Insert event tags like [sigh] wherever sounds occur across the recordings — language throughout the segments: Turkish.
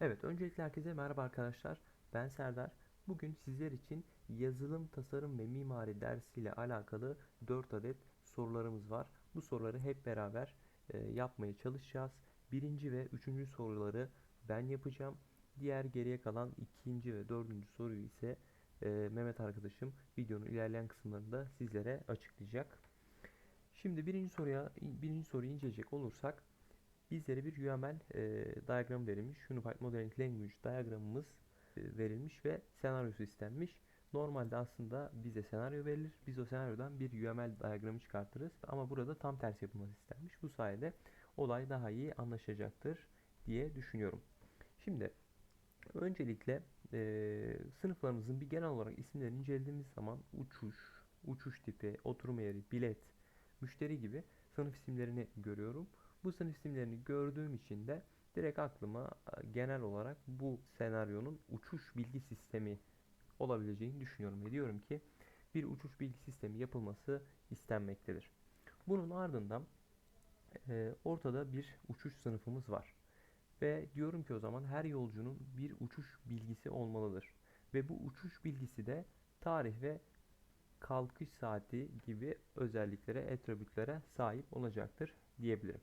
Evet, öncelikle herkese merhaba arkadaşlar. Ben Serdar. Bugün sizler için yazılım, tasarım ve mimari dersiyle alakalı 4 adet sorularımız var. Bu soruları hep beraber e, yapmaya çalışacağız. Birinci ve üçüncü soruları ben yapacağım. Diğer geriye kalan ikinci ve dördüncü soruyu ise e, Mehmet arkadaşım videonun ilerleyen kısımlarında sizlere açıklayacak. Şimdi birinci soruya birinci soruyu inceleyecek olursak bizlere bir UML e, diagram verilmiş. Unified Modeling Language diagramımız e, verilmiş ve senaryosu istenmiş. Normalde aslında bize senaryo verilir. Biz o senaryodan bir UML diagramı çıkartırız. Ama burada tam tersi yapılması istenmiş. Bu sayede olay daha iyi anlaşacaktır diye düşünüyorum. Şimdi öncelikle e, sınıflarımızın bir genel olarak isimlerini incelediğimiz zaman uçuş, uçuş tipi, oturma yeri, bilet, müşteri gibi sınıf isimlerini görüyorum. Bu sınıf isimlerini gördüğüm için de direkt aklıma e, genel olarak bu senaryonun uçuş bilgi sistemi olabileceğini düşünüyorum ve diyorum ki bir uçuş bilgi sistemi yapılması istenmektedir. Bunun ardından e, ortada bir uçuş sınıfımız var. Ve diyorum ki o zaman her yolcunun bir uçuş bilgisi olmalıdır. Ve bu uçuş bilgisi de tarih ve kalkış saati gibi özelliklere, attribütlere sahip olacaktır diyebilirim.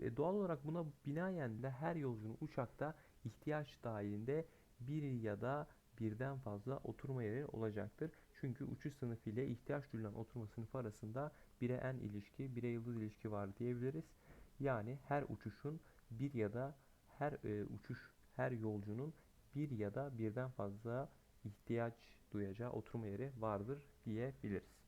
İşte, doğal olarak buna binaen de her yolcunun uçakta ihtiyaç dahilinde bir ya da birden fazla oturma yeri olacaktır. Çünkü uçuş sınıfı ile ihtiyaç duyulan oturma sınıfı arasında bire en ilişki, bire yıldız ilişki var diyebiliriz. Yani her uçuşun bir ya da her e, uçuş, her yolcunun bir ya da birden fazla ihtiyaç duyacağı oturma yeri vardır diyebiliriz.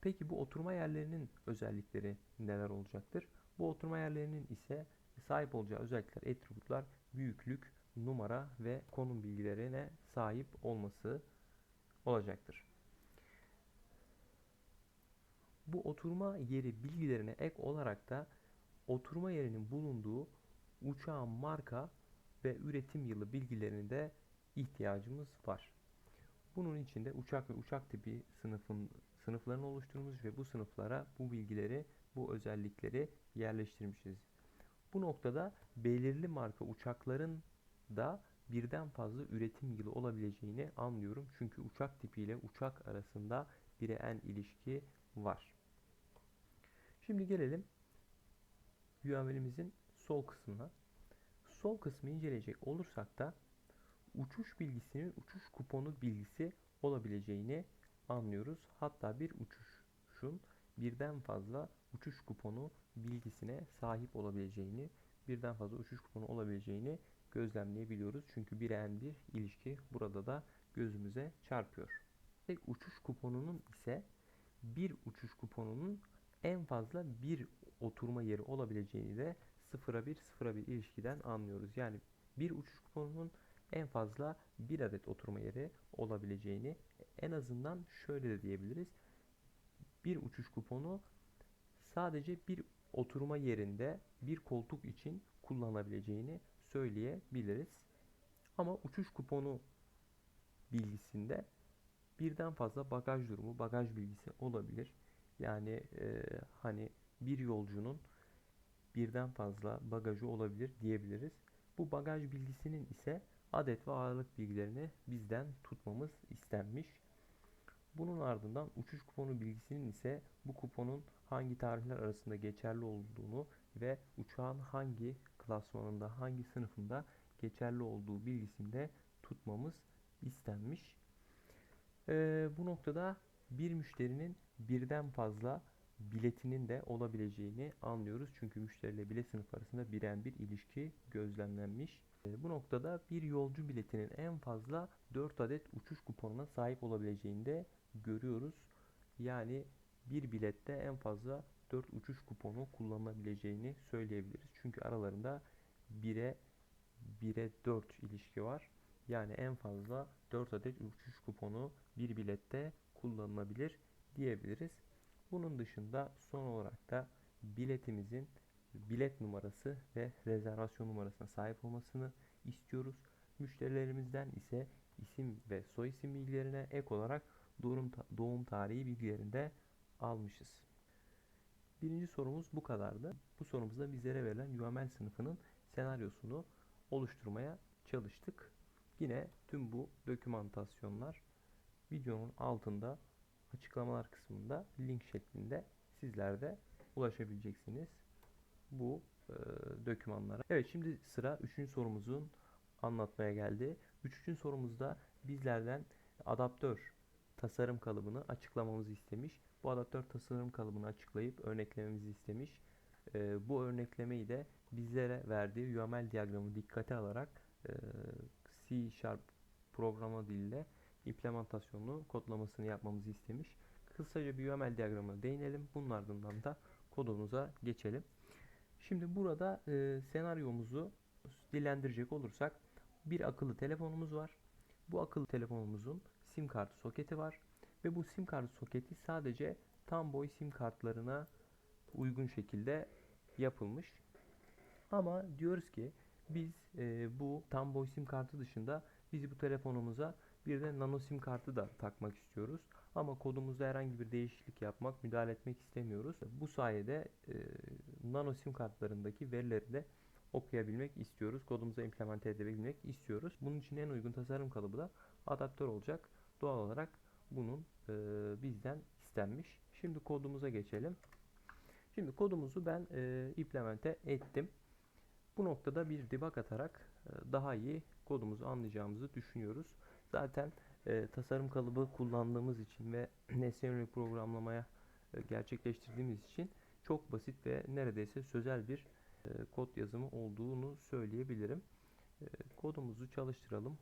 Peki bu oturma yerlerinin özellikleri neler olacaktır? Bu oturma yerlerinin ise sahip olacağı özellikler, attributlar, büyüklük, numara ve konum bilgilerine sahip olması olacaktır. Bu oturma yeri bilgilerine ek olarak da oturma yerinin bulunduğu uçağın marka ve üretim yılı bilgilerine de ihtiyacımız var. Bunun için de uçak ve uçak tipi sınıfın sınıflarını oluşturmuş ve bu sınıflara bu bilgileri, bu özellikleri yerleştirmişiz. Bu noktada belirli marka uçakların da birden fazla üretim yılı olabileceğini anlıyorum. Çünkü uçak tipi ile uçak arasında bir en ilişki var. Şimdi gelelim UML'imizin sol kısmına. Sol kısmı inceleyecek olursak da uçuş bilgisinin uçuş kuponu bilgisi olabileceğini anlıyoruz. Hatta bir uçuşun birden fazla uçuş kuponu bilgisine sahip olabileceğini, birden fazla uçuş kuponu olabileceğini gözlemleyebiliyoruz. Çünkü bir en bir ilişki burada da gözümüze çarpıyor. Tek uçuş kuponunun ise bir uçuş kuponunun en fazla bir oturma yeri olabileceğini de 0'a 1 0'a 1 ilişkiden anlıyoruz. Yani bir uçuş kuponunun en fazla bir adet oturma yeri olabileceğini en azından şöyle de diyebiliriz. Bir uçuş kuponu sadece bir oturma yerinde bir koltuk için kullanabileceğini söyleyebiliriz. Ama uçuş kuponu bilgisinde birden fazla bagaj durumu, bagaj bilgisi olabilir. Yani e, hani bir yolcunun birden fazla bagajı olabilir diyebiliriz. Bu bagaj bilgisinin ise adet ve ağırlık bilgilerini bizden tutmamız istenmiş. Bunun ardından uçuş kuponu bilgisinin ise bu kuponun hangi tarihler arasında geçerli olduğunu ve uçağın hangi klasmanında, hangi sınıfında geçerli olduğu bilgisini de tutmamız istenmiş. Ee, bu noktada bir müşterinin birden fazla biletinin de olabileceğini anlıyoruz. Çünkü müşteri ile bilet sınıfı arasında biren bir ilişki gözlemlenmiş. Ee, bu noktada bir yolcu biletinin en fazla 4 adet uçuş kuponuna sahip olabileceğini de görüyoruz. Yani bir bilette en fazla 4 uçuş kuponu kullanılabileceğini söyleyebiliriz. Çünkü aralarında 1'e 1'e 4 ilişki var. Yani en fazla 4 adet uçuş kuponu bir bilette kullanılabilir diyebiliriz. Bunun dışında son olarak da biletimizin bilet numarası ve rezervasyon numarasına sahip olmasını istiyoruz. Müşterilerimizden ise isim ve soy isim bilgilerine ek olarak doğum, doğum tarihi bilgilerini de almışız. Birinci sorumuz bu kadardı. Bu sorumuzda bizlere verilen UML sınıfının senaryosunu oluşturmaya çalıştık. Yine tüm bu dokümantasyonlar videonun altında açıklamalar kısmında link şeklinde sizler de ulaşabileceksiniz bu e, dokümanlara. Evet şimdi sıra 3. sorumuzun anlatmaya geldi. 3. sorumuzda bizlerden adaptör tasarım kalıbını açıklamamızı istemiş. Bu adaptör tasarım kalıbını açıklayıp örneklememizi istemiş. E, bu örneklemeyi de bizlere verdiği UML diyagramı dikkate alarak e, C Sharp programa diliyle implementasyonunu kodlamasını yapmamızı istemiş. Kısaca bir UML diyagramına değinelim. Bunun ardından da kodumuza geçelim. Şimdi burada e, senaryomuzu dillendirecek olursak bir akıllı telefonumuz var. Bu akıllı telefonumuzun sim kartı soketi var ve bu sim kartı soketi sadece tam boy sim kartlarına uygun şekilde yapılmış. Ama diyoruz ki biz e, bu tam boy sim kartı dışında biz bu telefonumuza bir de nano sim kartı da takmak istiyoruz. Ama kodumuzda herhangi bir değişiklik yapmak, müdahale etmek istemiyoruz. Bu sayede e, nano sim kartlarındaki verileri de okuyabilmek istiyoruz. Kodumuza implemente edebilmek istiyoruz. Bunun için en uygun tasarım kalıbı da adaptör olacak. Doğal olarak bunun e, bizden istenmiş. Şimdi kodumuza geçelim. Şimdi kodumuzu ben e, implemente ettim. Bu noktada bir debug atarak e, daha iyi kodumuzu anlayacağımızı düşünüyoruz. Zaten e, tasarım kalıbı kullandığımız için ve [clears throat] nesne yönelik programlamaya e, gerçekleştirdiğimiz için çok basit ve neredeyse sözel bir e, kod yazımı olduğunu söyleyebilirim. E, kodumuzu çalıştıralım.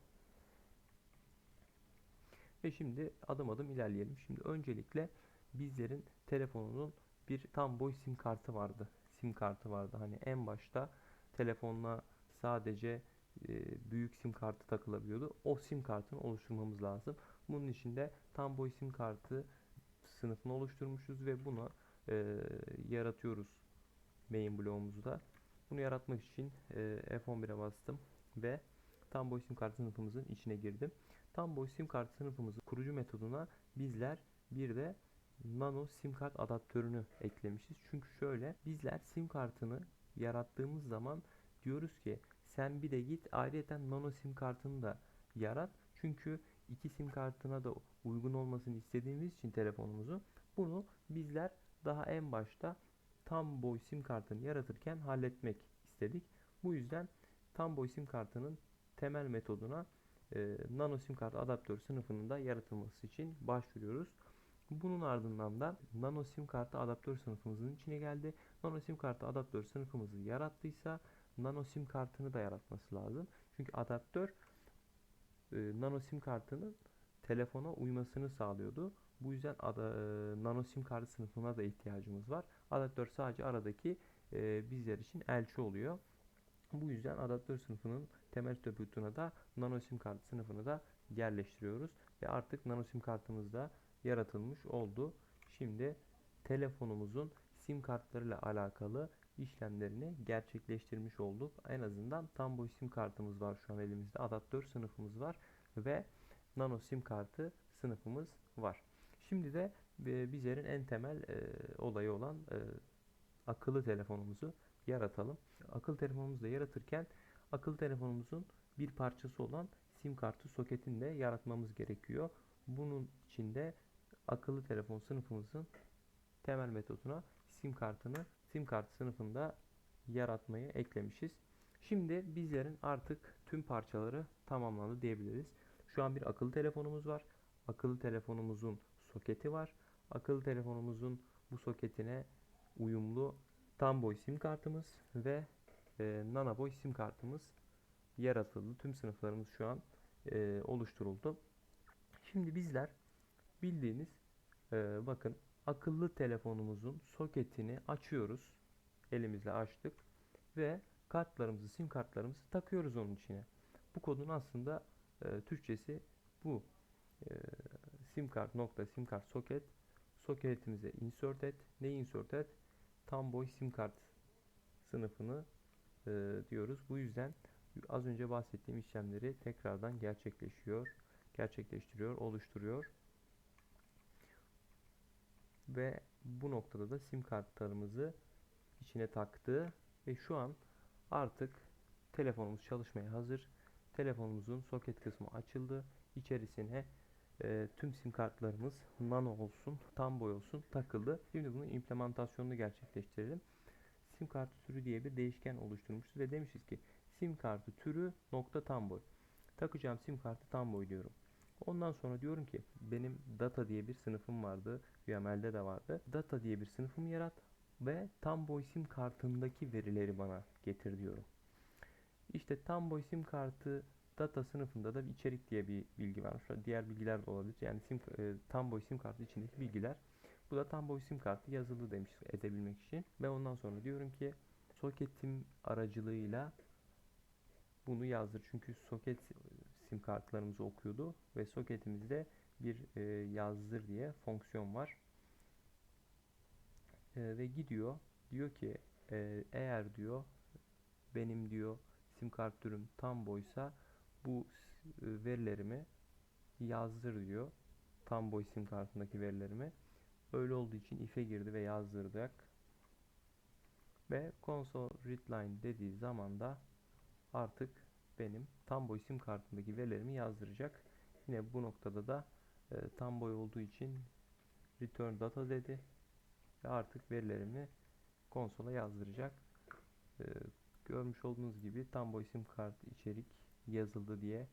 Ve şimdi adım adım ilerleyelim. Şimdi öncelikle bizlerin telefonunun bir tam boy sim kartı vardı. Sim kartı vardı. Hani en başta telefonla sadece e, büyük sim kartı takılabiliyordu. O sim kartını oluşturmamız lazım. Bunun için de tam boy sim kartı sınıfını oluşturmuşuz ve bunu e, yaratıyoruz main bloğumuzda. Bunu yaratmak için e, F11'e bastım ve tam boy sim kartı sınıfımızın içine girdim. Tam boy sim kartı sınıfımızın kurucu metoduna bizler bir de nano sim kart adaptörünü eklemişiz. Çünkü şöyle bizler sim kartını yarattığımız zaman diyoruz ki sen bir de git ayrıca nano sim kartını da yarat. Çünkü iki sim kartına da uygun olmasını istediğimiz için telefonumuzu bunu bizler daha en başta tam boy sim kartını yaratırken halletmek istedik. Bu yüzden tam boy sim kartının temel metoduna e, nano sim kart adaptör sınıfının da yaratılması için başvuruyoruz. Bunun ardından da nano sim kartı adaptör sınıfımızın içine geldi. Nano sim kartı adaptör sınıfımızı yarattıysa nano sim kartını da yaratması lazım. Çünkü adaptör e, nano sim kartının telefona uymasını sağlıyordu. Bu yüzden ada, e, nano sim kartı sınıfına da ihtiyacımız var. Adaptör sadece aradaki e, bizler için elçi oluyor. Bu yüzden adaptör sınıfının temel attributuna da nano sim kartı sınıfını da yerleştiriyoruz. Ve artık nano sim kartımız da yaratılmış oldu. Şimdi telefonumuzun sim kartlarıyla alakalı işlemlerini gerçekleştirmiş olduk. En azından tam boy sim kartımız var şu an elimizde. Adaptör sınıfımız var ve nano sim kartı sınıfımız var. Şimdi de e, bizlerin en temel e, olayı olan e, akıllı telefonumuzu yaratalım. Akıllı telefonumuzu da yaratırken akıllı telefonumuzun bir parçası olan sim kartı soketini de yaratmamız gerekiyor. Bunun için de akıllı telefon sınıfımızın temel metoduna sim kartını sim kartı sınıfında yaratmayı eklemişiz. Şimdi bizlerin artık tüm parçaları tamamlandı diyebiliriz. Şu an bir akıllı telefonumuz var. Akıllı telefonumuzun soketi var. Akıllı telefonumuzun bu soketine uyumlu tam boy sim kartımız ve e, nano boy sim kartımız yaratıldı. Tüm sınıflarımız şu an e, oluşturuldu. Şimdi bizler bildiğiniz e, bakın akıllı telefonumuzun soketini açıyoruz. Elimizle açtık ve kartlarımızı, sim kartlarımızı takıyoruz onun içine. Bu kodun aslında e, Türkçesi bu. E, sim kart nokta sim kart soket soketimize insert et. Ne insert et? Tam boy sim kart sınıfını e, diyoruz. Bu yüzden az önce bahsettiğim işlemleri tekrardan gerçekleşiyor, gerçekleştiriyor, oluşturuyor ve bu noktada da sim kartlarımızı içine taktı ve şu an artık telefonumuz çalışmaya hazır. Telefonumuzun soket kısmı açıldı. İçerisine e, tüm sim kartlarımız nano olsun, tam boy olsun takıldı. Şimdi bunun implementasyonunu gerçekleştirelim. Sim kartı türü diye bir değişken oluşturmuşuz ve demişiz ki sim kartı türü nokta tam boy. Takacağım sim kartı tam boy diyorum. Ondan sonra diyorum ki benim data diye bir sınıfım vardı. UML'de de vardı. Data diye bir sınıfımı yarat ve tam boy sim kartındaki verileri bana getir diyorum. İşte tam boy sim kartı data sınıfında da bir içerik diye bir bilgi var. Diğer bilgiler de olabilir. Yani sim, e, tam boy sim kartı içindeki bilgiler. Bu da tam boy sim kartı yazılı demiş edebilmek için. Ve ondan sonra diyorum ki soketim aracılığıyla bunu yazdır. Çünkü soket sim kartlarımızı okuyordu ve soketimizde bir e, yazdır diye fonksiyon var. E, ve gidiyor diyor ki e, eğer diyor benim diyor sim kart türüm tam boysa bu e, verilerimi yazdır diyor. Tam boy sim kartındaki verilerimi. Öyle olduğu için if'e girdi ve yazdırdık. Ve console readline dediği zaman da artık benim tam boy sim kartındaki verilerimi yazdıracak. Yine bu noktada da e, tam boy olduğu için return data dedi ve artık verilerimi konsola yazdıracak. E, görmüş olduğunuz gibi tam boy sim kart içerik yazıldı diye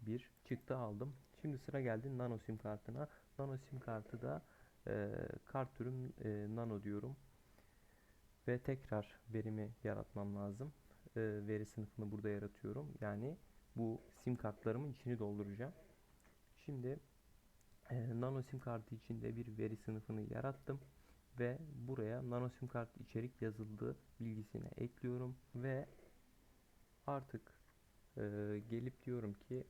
bir çıktı aldım. Şimdi sıra geldi nano sim kartına. Nano sim kartı da e, kart türüm e, nano diyorum. Ve tekrar verimi yaratmam lazım. E, veri sınıfını burada yaratıyorum. Yani bu sim kartlarımın içini dolduracağım. Şimdi e, nano sim kartı içinde bir veri sınıfını yarattım ve buraya nano sim kart içerik yazıldığı bilgisini ekliyorum ve artık e, gelip diyorum ki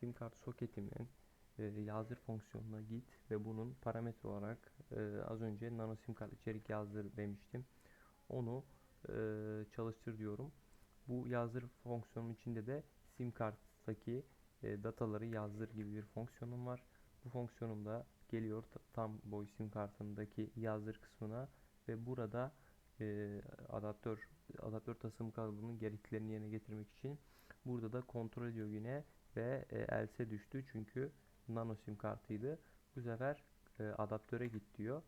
sim kart soketimin e, yazdır fonksiyonuna git ve bunun parametre olarak e, az önce nano sim kart içerik yazdır demiştim. Onu e, çalıştır diyorum. Bu yazdır fonksiyonun içinde de sim karttaki e, dataları yazdır gibi bir fonksiyonum var. Bu fonksiyonum da geliyor ta- tam boy sim kartındaki yazdır kısmına ve burada e, adaptör adaptör tasarım kalıbının gereklilerini yerine getirmek için burada da kontrol ediyor yine ve e, else düştü çünkü nano sim kartıydı. Bu sefer e, adaptöre git diyor.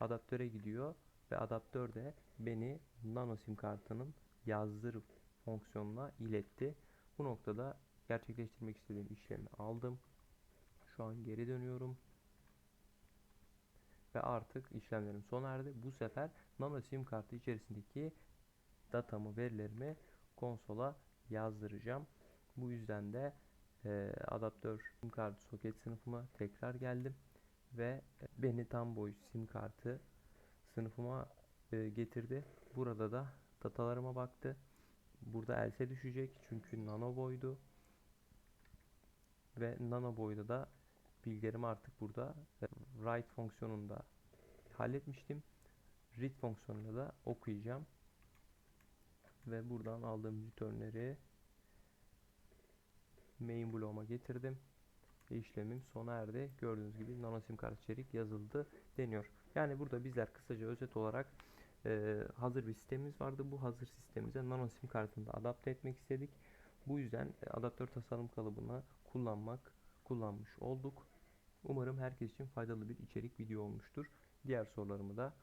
Adaptöre gidiyor ve adaptör de beni nano sim kartının yazdır fonksiyonuna iletti. Bu noktada gerçekleştirmek istediğim işlemi aldım. Şu an geri dönüyorum. Ve artık işlemlerim sona erdi. Bu sefer nano sim kartı içerisindeki datamı, verilerimi konsola yazdıracağım. Bu yüzden de e, adaptör sim kartı soket sınıfıma tekrar geldim ve beni tam boy sim kartı sınıfıma e, getirdi. Burada da datalarıma baktı. Burada else düşecek çünkü nano boydu. Ve nano boyda da bilgilerimi artık burada e, write fonksiyonunda halletmiştim. Read fonksiyonuyla da okuyacağım. Ve buradan aldığım returnleri main bloğuma getirdim. Ve işlemim sona erdi. Gördüğünüz gibi nano sim kart içerik yazıldı deniyor. Yani burada bizler kısaca özet olarak e, hazır bir sistemimiz vardı. Bu hazır sistemimize nano sim kartını da adapte etmek istedik. Bu yüzden e, adaptör tasarım kalıbını kullanmak kullanmış olduk. Umarım herkes için faydalı bir içerik video olmuştur. Diğer sorularımı da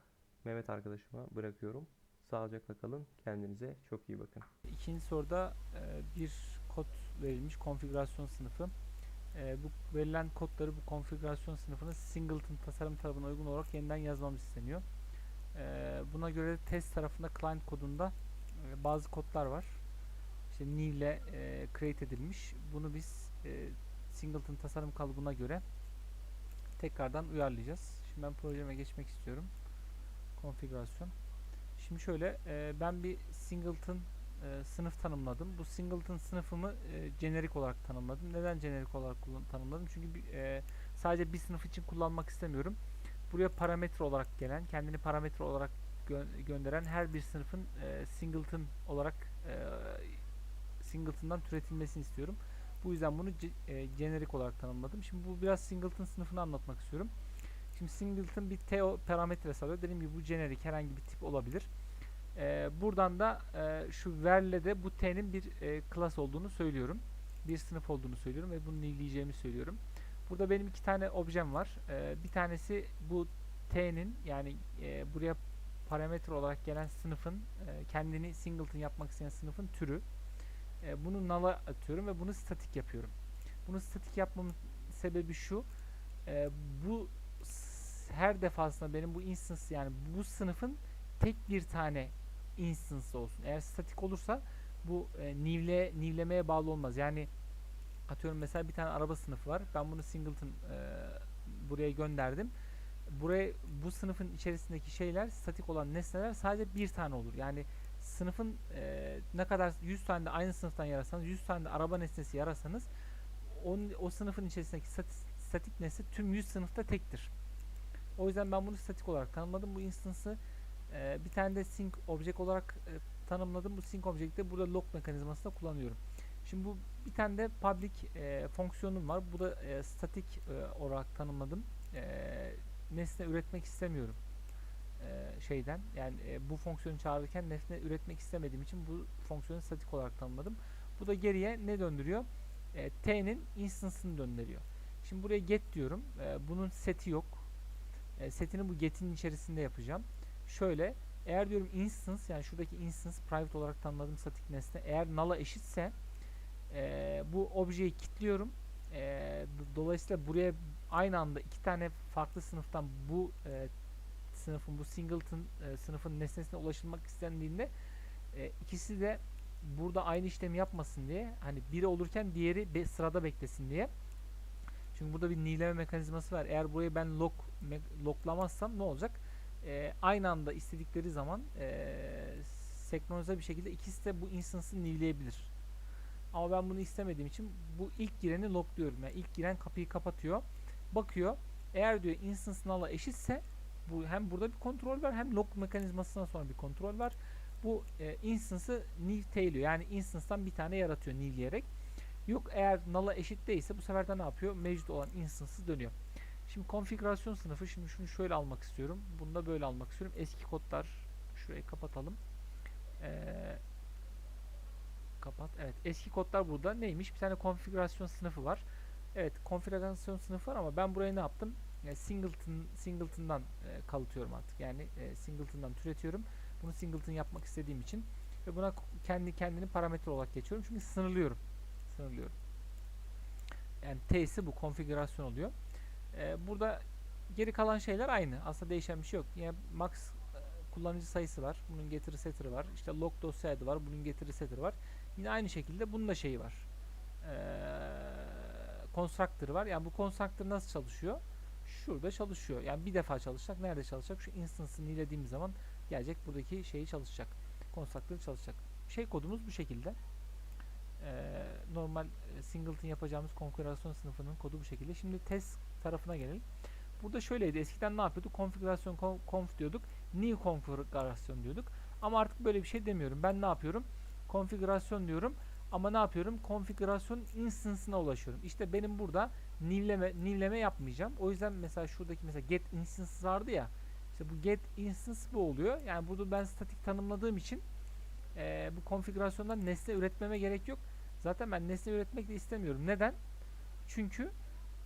Mehmet arkadaşıma bırakıyorum. Sağlıcakla kalın. Kendinize çok iyi bakın. İkinci soruda e, bir kod verilmiş konfigürasyon sınıfı. E, bu verilen kodları bu konfigürasyon sınıfını singleton tasarım tarafına uygun olarak yeniden yazmamız isteniyor. E, buna göre test tarafında client kodunda e, bazı kodlar var. İşte new ile e, create edilmiş. Bunu biz e, singleton tasarım kalıbına göre tekrardan uyarlayacağız. Şimdi ben projeme geçmek istiyorum. Konfigürasyon. Şimdi şöyle e, ben bir singleton e, sınıf tanımladım. Bu singleton sınıfımı e, jenerik olarak tanımladım. Neden jenerik olarak tanımladım? Çünkü bir, e, sadece bir sınıf için kullanmak istemiyorum. Buraya parametre olarak gelen, kendini parametre olarak gö- gönderen her bir sınıfın e, singleton olarak e, singleton'dan türetilmesini istiyorum. Bu yüzden bunu e, jenerik olarak tanımladım. Şimdi bu biraz singleton sınıfını anlatmak istiyorum. Şimdi singleton bir TO parametre alıyor. Dediğim gibi bu jenerik herhangi bir tip olabilir. E, buradan da e, şu verle de bu t'nin bir e, class olduğunu söylüyorum. Bir sınıf olduğunu söylüyorum ve bunu nilleyeceğimi söylüyorum. Burada benim iki tane objem var. E, bir tanesi bu t'nin yani e, buraya parametre olarak gelen sınıfın e, kendini singleton yapmak isteyen sınıfın türü. E, bunu null'a atıyorum ve bunu statik yapıyorum. Bunu statik yapmamın sebebi şu. e, bu her defasında benim bu instance yani bu sınıfın tek bir tane instance olsun. Eğer statik olursa bu e, nivle nivlemeye bağlı olmaz. Yani atıyorum mesela bir tane araba sınıfı var. Ben bunu singleton e, buraya gönderdim. Buraya bu sınıfın içerisindeki şeyler statik olan nesneler sadece bir tane olur. Yani sınıfın e, ne kadar 100 tane de aynı sınıftan yararsanız 100 tane de araba nesnesi yararsanız onun, o sınıfın içerisindeki statik, statik nesne tüm 100 sınıfta tektir. O yüzden ben bunu statik olarak tanımladım. Bu instance'ı e, bir tane de sync object olarak e, tanımladım. Bu sync object'te burada lock mekanizmasında kullanıyorum. Şimdi bu bir tane de public e, fonksiyonum var. Bu da e, statik e, olarak tanımladım. E, nesne üretmek istemiyorum e, şeyden. Yani e, bu fonksiyonu çağırırken nesne üretmek istemediğim için bu fonksiyonu statik olarak tanımladım. Bu da geriye ne döndürüyor? E, t'nin instance'ını döndürüyor. Şimdi buraya get diyorum. E, bunun seti yok. E, setini bu get'in içerisinde yapacağım. Şöyle eğer diyorum instance yani şuradaki instance private olarak tanımladığım statik nesne eğer null'a eşitse e, bu objeyi kilitliyorum. E, do- dolayısıyla buraya aynı anda iki tane farklı sınıftan bu e, sınıfın bu singleton e, sınıfın nesnesine ulaşılmak istendiğinde e, ikisi de burada aynı işlemi yapmasın diye hani biri olurken diğeri be- sırada beklesin diye. Çünkü burada bir nileme mekanizması var. Eğer burayı ben lock locklamazsam ne olacak? E, aynı anda istedikleri zaman e, senkronize bir şekilde ikisi de bu instance'ı nivleyebilir. Ama ben bunu istemediğim için bu ilk gireni lockluyorum. Yani ilk giren kapıyı kapatıyor. Bakıyor. Eğer diyor instance null'a eşitse bu hem burada bir kontrol var hem lock mekanizmasından sonra bir kontrol var. Bu e, instance'ı new tailiyor. Yani instance'tan bir tane yaratıyor newleyerek. Yok eğer null'a eşit değilse bu sefer de ne yapıyor? Mevcut olan instance'ı dönüyor. Şimdi konfigürasyon sınıfı şimdi şunu şöyle almak istiyorum. Bunu da böyle almak istiyorum. Eski kodlar şurayı kapatalım. Ee, kapat. Evet eski kodlar burada. Neymiş? Bir tane konfigürasyon sınıfı var. Evet konfigürasyon sınıfı var ama ben buraya ne yaptım? E, singleton singleton'dan e, kalıtıyorum artık. Yani e, singleton'dan türetiyorum. Bunu singleton yapmak istediğim için ve buna kendi kendini parametre olarak geçiyorum. Çünkü sınırlıyorum. Sınırlıyorum. Yani t'si bu konfigürasyon oluyor. E, burada geri kalan şeyler aynı. Aslında değişen bir şey yok. Yani max e, kullanıcı sayısı var. Bunun getiri setter'ı var. İşte log dosya adı var. Bunun getiri setter'ı var. Yine aynı şekilde bunun da şeyi var. Eee constructor var. Yani bu constructor nasıl çalışıyor? Şurada çalışıyor. Yani bir defa çalışacak. Nerede çalışacak? Şu instance'ını nilediğimiz zaman gelecek buradaki şeyi çalışacak. Constructor çalışacak. Şey kodumuz bu şekilde. Eee, normal e, singleton yapacağımız konfigürasyon sınıfının kodu bu şekilde. Şimdi test tarafına gelelim. Burada şöyleydi. Eskiden ne yapıyorduk? Konfigürasyon kon- conf diyorduk. New konfigürasyon diyorduk. Ama artık böyle bir şey demiyorum. Ben ne yapıyorum? Konfigürasyon diyorum. Ama ne yapıyorum? Konfigürasyon instance'ına ulaşıyorum. İşte benim burada nivleme, nivleme yapmayacağım. O yüzden mesela şuradaki mesela get instance vardı ya. İşte bu get instance bu oluyor. Yani burada ben statik tanımladığım için eee, bu konfigürasyondan nesne üretmeme gerek yok. Zaten ben nesne üretmek de istemiyorum. Neden? Çünkü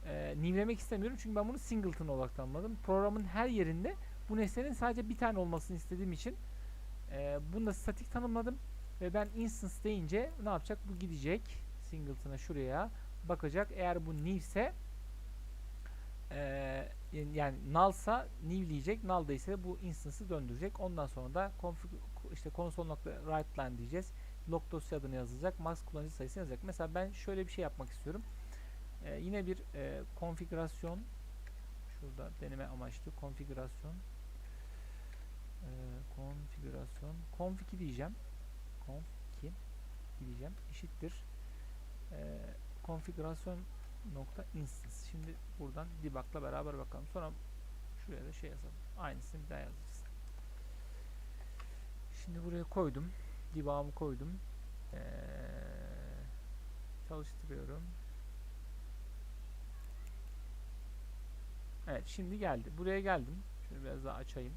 eee nivlemek istemiyorum. Çünkü ben bunu singleton olarak tanımladım. Programın her yerinde bu nesnenin sadece bir tane olmasını istediğim için eee bunu da statik tanımladım. Ve ben instance deyince ne yapacak? Bu gidecek singleton'a şuraya bakacak. Eğer bu new ise eee, yani null'sa new'leyecek. Null ise bu instance'ı döndürecek. Ondan sonra da config işte console.write line diyeceğiz. Log dosya adını yazacak. Max kullanıcı sayısını yazacak. Mesela ben şöyle bir şey yapmak istiyorum. Eee, yine bir eee, konfigürasyon şurada deneme amaçlı konfigürasyon eee, konfigürasyon config diyeceğim conf 2 diyeceğim eşittir eee konfigürasyon nokta instance. Şimdi buradan debug'la beraber bakalım. Sonra şuraya da şey yazalım. Aynısını bir daha yazacağız. Şimdi buraya koydum. Debug'ımı koydum. Eee, çalıştırıyorum. Evet şimdi geldi. Buraya geldim. Şöyle biraz daha açayım.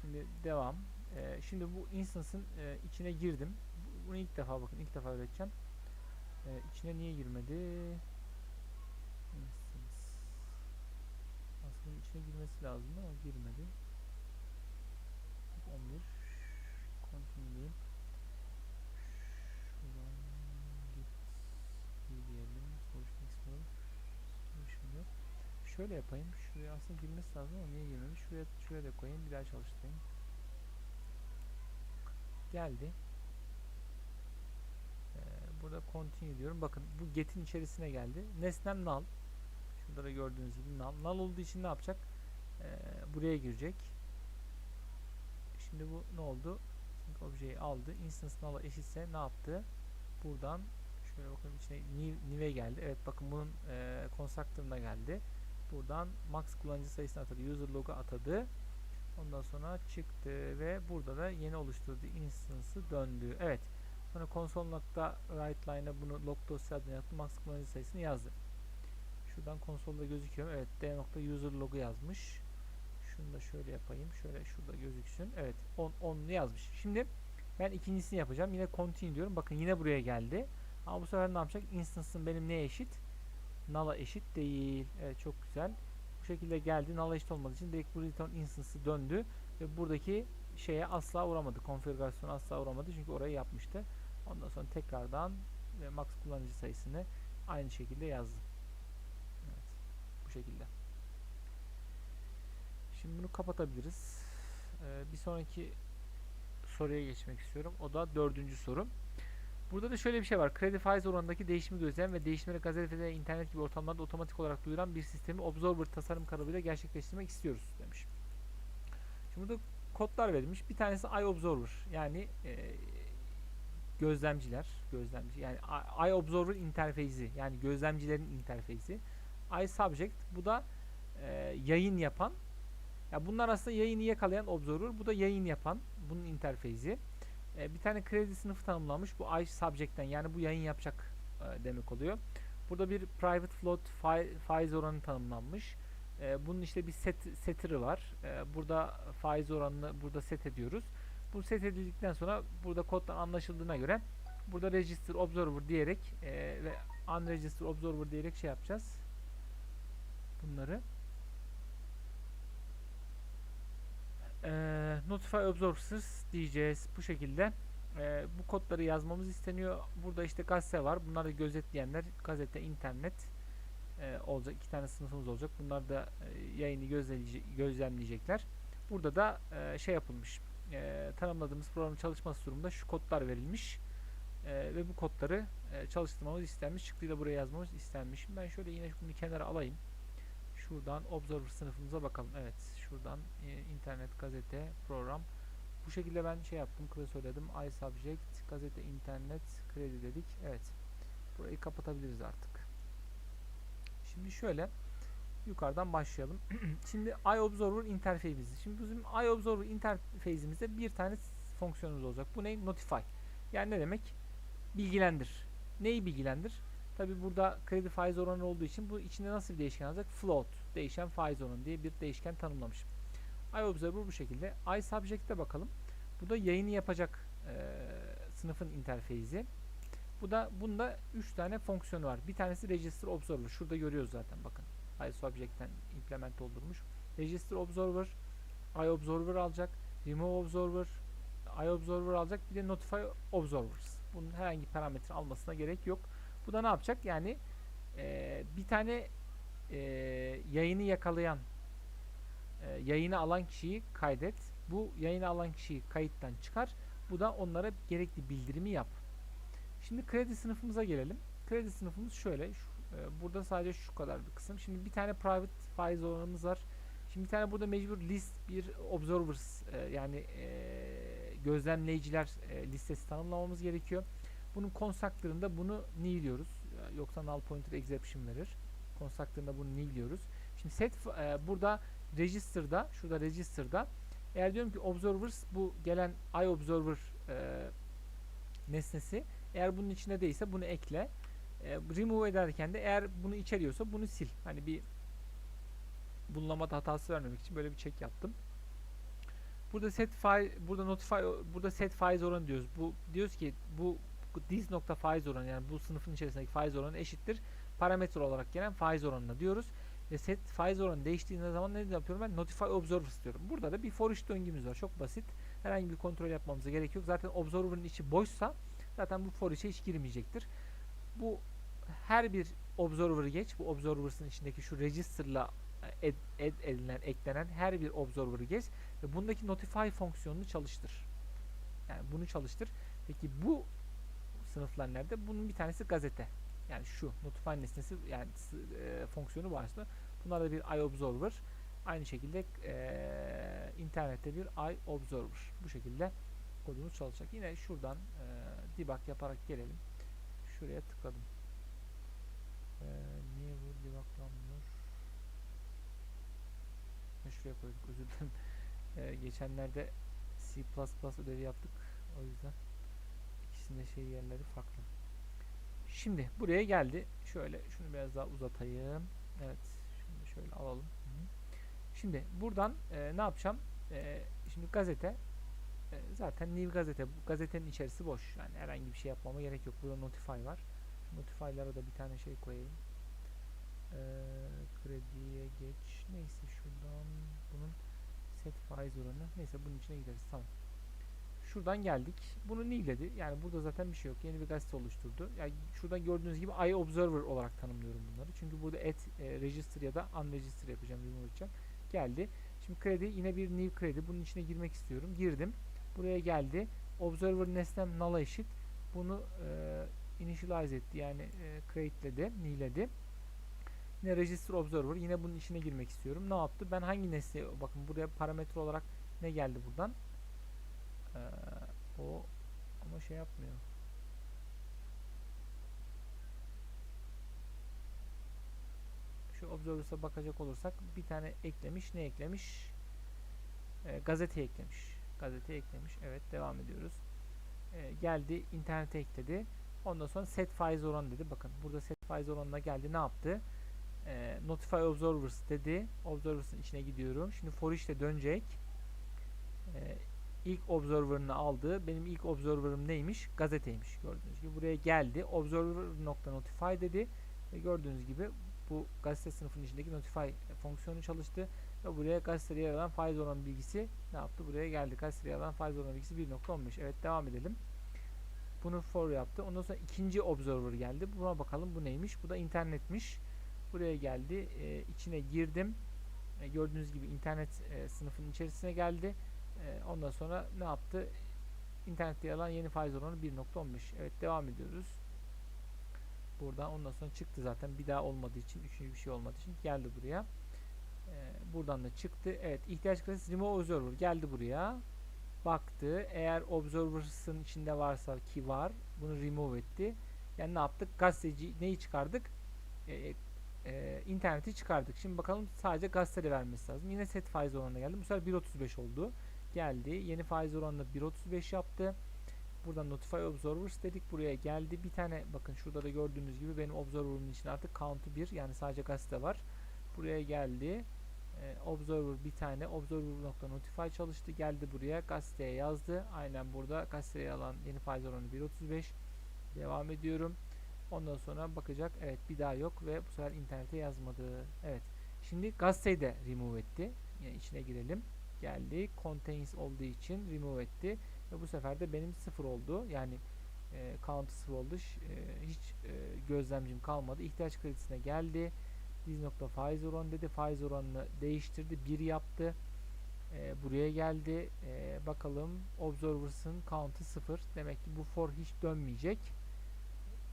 Şimdi devam. Ee, şimdi bu instance'ın e, içine girdim. Bu- Bunu ilk defa bakın ilk defa öğreteceğim. Ee, içine niye girmedi? Instance. Aslında içine girmesi lazım ama girmedi. 11 continue diyeyim. Şuradan git iyi diyelim. Solution Explorer. Solution yok. Şöyle yapayım. Şuraya aslında girmesi lazım ama niye girmedi? Şuraya şuraya da koyayım. Bir daha çalıştırayım. Geldi. Ee, burada continue diyorum. Bakın bu get'in içerisine geldi. Nesnem null. Şurada da gördüğünüz gibi null. Null olduğu için ne yapacak? Ee, buraya girecek. Şimdi bu ne oldu? Sync objeyi aldı. Instance null'a eşitse ne yaptı? Buradan şöyle bakalım içine new, new'e geldi. Evet bakın bunun e, constructor'ına geldi. Buradan max kullanıcı sayısını atadı. User log'u atadı. Ondan sonra çıktı ve burada da yeni oluşturduğu instance'ı döndü. Evet. Sonra console.write line'a bunu log dosyasına yaptı. Max kullanıcı sayısını yazdı. Şuradan konsolda gözüküyor. Evet. d.user log'u yazmış. Şunu da şöyle yapayım. Şöyle şurada gözüksün. Evet. 10 10'unu yazmış. Şimdi ben ikincisini yapacağım. Yine continue diyorum. Bakın yine buraya geldi. Ama bu sefer ne yapacak? Instance'ın benim neye eşit? Null'a eşit değil. Evet çok güzel. Bu şekilde geldi. Null'a eşit olmadığı için direkt bu return instance'ı döndü ve buradaki şeye asla uğramadı. Konfigürasyona asla uğramadı çünkü orayı yapmıştı. Ondan sonra tekrardan ve max kullanıcı sayısını aynı şekilde yazdım. Evet. Bu şekilde. Şimdi bunu kapatabiliriz. Ee, bir sonraki soruya geçmek istiyorum. O da dördüncü soru. Burada da şöyle bir şey var. Kredi faiz oranındaki değişimi gözleyen ve değişimleri gazete ve internet gibi ortamlarda otomatik olarak duyuran bir sistemi Observer tasarım kalıbıyla gerçekleştirmek istiyoruz demiş. Şimdi burada kodlar verilmiş. Bir tanesi iObserver yani e, gözlemciler, gözlemci yani I- iObserver interfeysi yani gözlemcilerin interfeysi. iSubject bu da e, yayın yapan ya bunlar aslında yayını yakalayan observer. Bu da yayın yapan bunun interfeysi. E, bir tane kredi sınıfı tanımlanmış. Bu I subject'ten yani bu yayın yapacak e, demek oluyor. Burada bir private float fa- faiz oranı tanımlanmış. E, bunun işte bir set setter'ı var. E, burada faiz oranını burada set ediyoruz. Bu set edildikten sonra burada koddan anlaşıldığına göre burada register observer diyerek e, ve unregister observer diyerek şey yapacağız. Bunları Eee Notify Observers diyeceğiz bu şekilde. Eee, bu kodları yazmamız isteniyor. Burada işte gazete var. Bunları gözetleyenler gazete, internet eee, olacak. iki tane sınıfımız olacak. Bunlar da eee, yayını gözlemleyece- gözlemleyecekler. Burada da eee, şey yapılmış. Eee, tanımladığımız programın çalışması durumunda şu kodlar verilmiş. Eee, ve bu kodları eee, çalıştırmamız istenmiş. Çıktıyı da buraya yazmamız istenmiş. Ben şöyle yine bunu kenara alayım. Şuradan Observer sınıfımıza bakalım. Evet, şuradan e, internet, gazete, program. Bu şekilde ben şey yaptım, klasörledim. iSubject, gazete, internet, kredi dedik. Evet. Burayı kapatabiliriz artık. Şimdi şöyle yukarıdan başlayalım. [clears throat] Şimdi iObserver interface'imiz. Şimdi bizim iObserver interface'imizde bir tane fonksiyonumuz olacak. Bu ne? Notify. Yani ne demek? Bilgilendir. Neyi bilgilendir? Tabi burada kredi faiz oranı olduğu için bu içinde nasıl bir değişken alacak? Float, değişen faiz oranı diye bir değişken tanımlamış. iObserver bu şekilde. iSubject'e bakalım. Bu da yayını yapacak e, sınıfın interfeyzi. Bu da bunda 3 tane fonksiyon var. Bir tanesi register observer. Şurada görüyoruz zaten bakın. iSubject'ten implement oldurmuş. Register observer, iObserver alacak, remove observer, iObserver alacak. Bir de notify observers. Bunun herhangi parametre almasına gerek yok. Bu da ne yapacak? Yani e, bir tane yayını yakalayan e, yayını alan kişiyi kaydet. Bu yayını alan kişiyi kayıttan çıkar. Bu da onlara gerekli bildirimi yap. Şimdi kredi sınıfımıza gelelim. Kredi sınıfımız şöyle. Şu, e, burada sadece şu kadar bir kısım. Şimdi bir tane private faiz oranımız var. Şimdi bir tane burada mecbur list bir observers e, yani e, gözlemleyiciler e, listesi tanımlamamız gerekiyor. Bunun constructor'ında bunu nil diyoruz. E, Yoksa null pointer exception verir. Constructor'ında bunu nil diyoruz. Şimdi set e, burada register'da şurada register'da eğer diyorum ki observers bu gelen iObserver e, nesnesi eğer bunun içinde değilse bunu ekle. E, remove ederken de eğer bunu içeriyorsa bunu sil. Hani bir bulunamada hatası vermemek için böyle bir check yaptım. Burada set faiz burada notify burada set faiz oranı diyoruz. Bu diyoruz ki bu this nokta faiz oranı yani bu sınıfın içerisindeki faiz oranı eşittir parametre olarak gelen faiz oranına diyoruz. Ve set faiz oranı değiştiğinde zaman ne yapıyorum ben? Notify observers diyorum. Burada da bir for each döngümüz var. Çok basit. Herhangi bir kontrol yapmamıza gerek yok. Zaten observer'ın içi boşsa zaten bu for each'e hiç girmeyecektir. Bu her bir observer'ı geç. Bu observers'ın içindeki şu register'la add, add edilen, eklenen her bir observer'ı geç ve bundaki notify fonksiyonunu çalıştır. Yani bunu çalıştır. Peki bu sınıflar nerede? Bunun bir tanesi gazete. Yani şu notify nesnesi yani e, fonksiyonu aslında. Bunlar da bir iObserver. Aynı şekilde e, internette bir iObserver. Bu şekilde kodumuz çalışacak. Yine şuradan e, debug yaparak gelelim. Şuraya tıkladım. E, niye bu debuglanmıyor? Şuraya koyduk özür dilerim. E, geçenlerde C++ ödevi yaptık. O yüzden ikisinde şey yerleri farklı. Şimdi buraya geldi. Şöyle şunu biraz daha uzatayım. Evet. Şimdi şöyle alalım. Şimdi buradan e, ne yapacağım? E, şimdi gazete e, zaten new gazete. Bu gazetenin içerisi boş. Yani herhangi bir şey yapmama gerek yok. Burada notify var. Şu notify'lara da bir tane şey koyayım. E, krediye geç. Neyse şuradan bunun set faiz oranı. Neyse bunun içine gideriz. Tamam. Şuradan geldik. Bunu niledi. Yani burada zaten bir şey yok. Yeni bir gazete oluşturdu. Yani şuradan gördüğünüz gibi iObserver olarak tanımlıyorum bunları. Çünkü burada add e, register ya da unregister yapacağım, remove edeceğim. Geldi. Şimdi kredi yine bir new kredi. Bunun içine girmek istiyorum. Girdim. Buraya geldi. Observer nesnem null'a eşit. Bunu e, initialize etti. Yani e, create'ledi, niledi. Yine register observer. Yine bunun içine girmek istiyorum. Ne yaptı? Ben hangi nesne bakın buraya parametre olarak ne geldi buradan? Ee, o ama şey yapmıyor. Şu Observers'a bakacak olursak bir tane eklemiş. Ne eklemiş? Ee, gazete eklemiş. Gazete eklemiş. Evet devam ediyoruz. Ee, geldi internete ekledi. Ondan sonra set faiz oranı dedi. Bakın burada set faiz oranına geldi. Ne yaptı? Ee, notify observers dedi. Observers'ın içine gidiyorum. Şimdi for de dönecek. Ee, ilk observer'ını aldı. Benim ilk observer'ım neymiş? Gazeteymiş gördüğünüz gibi. Buraya geldi. Observer.notify dedi. Ve gördüğünüz gibi bu gazete sınıfının içindeki notify fonksiyonu çalıştı. Ve buraya gazetede yer alan faiz oranı bilgisi ne yaptı? Buraya geldi. Gazetede yer alan faiz oranı bilgisi 1.15. Evet devam edelim. Bunu for yaptı. Ondan sonra ikinci observer geldi. Buna bakalım bu neymiş? Bu da internetmiş. Buraya geldi. Ee, içine girdim. Ee, gördüğünüz gibi internet e, sınıfının içerisine geldi. Ee, ondan sonra ne yaptı? İnternette yer alan yeni faiz oranı 1.15. Evet devam ediyoruz. Buradan ondan sonra çıktı zaten. Bir daha olmadığı için, üçüncü bir şey olmadığı için geldi buraya. Ee, buradan da çıktı. Evet ihtiyaç kredisi remove observer geldi buraya. Baktı. Eğer observers'ın içinde varsa ki var. Bunu remove etti. Yani ne yaptık? Gazeteci neyi çıkardık? Ee, e, interneti çıkardık. Şimdi bakalım sadece gazetede vermesi lazım. Yine set faiz oranına geldi. Bu sefer 1.35 oldu. Geldi. Yeni faiz oranını 1.35 yaptı. Buradan notify observers dedik. Buraya geldi. Bir tane bakın şurada da gördüğünüz gibi benim observer'ımın içinde artık count'u 1 yani sadece gazete var. Buraya geldi. Ee, observer bir tane observer.notify çalıştı. Geldi buraya gazeteye yazdı. Aynen burada gazeteye alan yeni faiz oranı 1.35. Devam ediyorum. Ondan sonra bakacak. Evet bir daha yok ve bu sefer internete yazmadı. Evet. Şimdi gazeteyi de remove etti. Yani içine girelim. Geldi. Contains olduğu için remove etti. Ve bu sefer de benim sıfır oldu. Yani e, count sıfır oldu. E, hiç e, gözlemcim kalmadı. İhtiyaç kredisine geldi. Diz nokta faiz oranı dedi. Faiz oranını değiştirdi. 1 yaptı. E, buraya geldi. E, bakalım observers'ın count'ı sıfır. Demek ki bu for hiç dönmeyecek.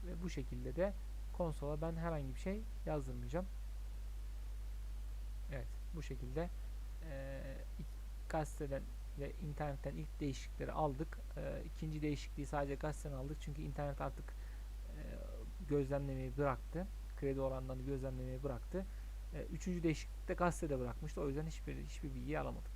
Ve bu şekilde de konsola ben herhangi bir şey yazdırmayacağım. Evet. Bu şekilde e, ilk gazeteden ve internetten ilk değişiklikleri aldık. E, ikinci değişikliği sadece gazeteden aldık. Çünkü internet artık e, gözlemlemeyi bıraktı. Kredi oranlarını gözlemlemeyi bıraktı. E, üçüncü değişiklikte gazetede bırakmıştı. O yüzden hiçbir hiçbir bilgiyi alamadık.